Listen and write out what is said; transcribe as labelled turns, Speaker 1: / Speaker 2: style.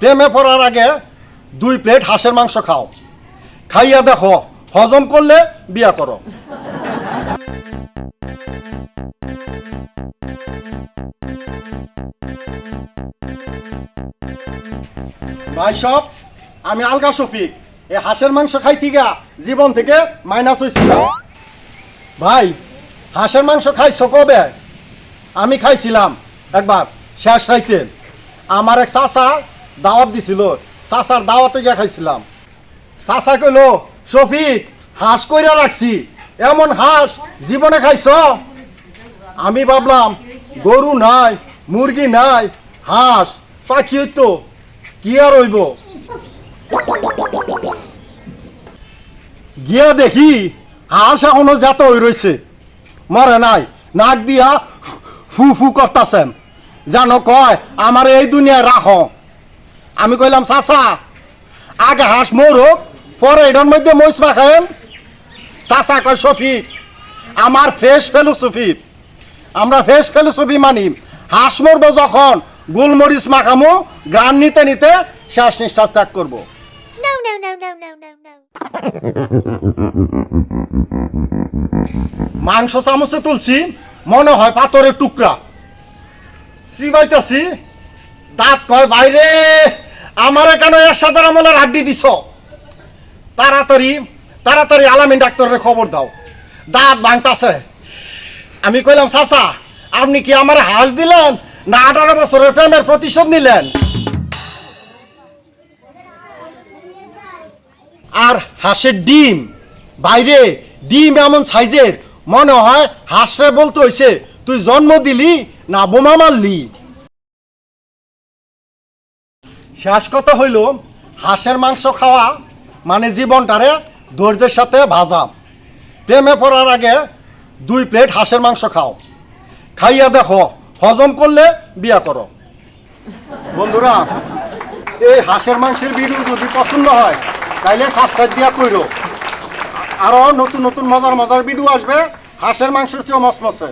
Speaker 1: প্রেমে পড়ার আগে দুই প্লেট হাঁসের মাংস খাও। খাইয়া দেখো, হজম করলে বিয়া করো। ভাই সব, আমি আলগা শফিক। এই হাঁসের মাংস খাই থিকা জীবন থেকে মাইনাস হয়েছিল ভাই, হাঁসের মাংস খাইছো কবে? আমি খাইছিলাম। একবার, শেষ রাইতে। আমার এক চাচা দাওয়াত দিছিল, চাচার দাওয়াতে গিয়ে খাইছিলাম। চাচা কইল, শফিক, হাঁস কইরা রাখছি, এমন হাঁস জীবনে খাইছ? আমি ভাবলাম, গরু নাই, মুরগি নাই, হাঁস, পাখি হইতো, কি আর হইব? গিয়া দেখি, হাঁস এখনও জাত হয়ে রয়েছে মরে নাই, নাক দিয়া ফু ফু করতাছেন। জানো কয়, আমার এই দুনিয়ায় রাখ। আমি কইলাম চাচা আগে হাঁস মরুক পরে এটার মধ্যে মহিষ মাখায়েন চাচা কয় শফিক আমার ফ্রেশ ফিলোসফি আমরা ফ্রেশ ফিলোসফি মানি। হাঁস মরবো যখন গোলমরিচ মাখামো গান নিতে নিতে শ্বাস নিঃশ্বাস ত্যাগ করব. মাংস চামচে তুলছি মনে হয় পাথরের টুকরা। শ্রীবাইতাছি দাঁত কয় বাইরে! আমারে কেন এর সাথে আমলের হাড্ডি দিছ? তাড়াতাড়ি তাড়াতাড়ি আলামিন ডাক্তারের খবর দাও। দাঁত ভাঙতাছে। আমি কইলাম, চাচা, আপনি কি আমার হাঁস দিলেন না আঠারো বছরের প্রেমের প্রতিশোধ নিলেন? আর হাঁসের ডিম, বাইরে ডিম এমন সাইজের, মনে হয় হাঁসরে বলতে হইছে, তুই জন্ম দিলি না বোমা মারলি? শেষ কথা হইল, হাঁসের মাংস খাওয়া মানে জীবনটারে ধৈর্যের সাথে ভাজা। প্রেমে পড়ার আগে দুই প্লেট হাঁসের মাংস খাও। খাইয়া দেখো, হজম করলে বিয়া করো। বন্ধুরা, এই হাঁসের মাংসের ভিডিও যদি পছন্দ হয়, তাইলে সাবস্ক্রাইব দিয়া কইরো। আরও নতুন নতুন মজার মজার ভিডিও আসবে, হাঁসের মাংসের চেয়েও মসমসে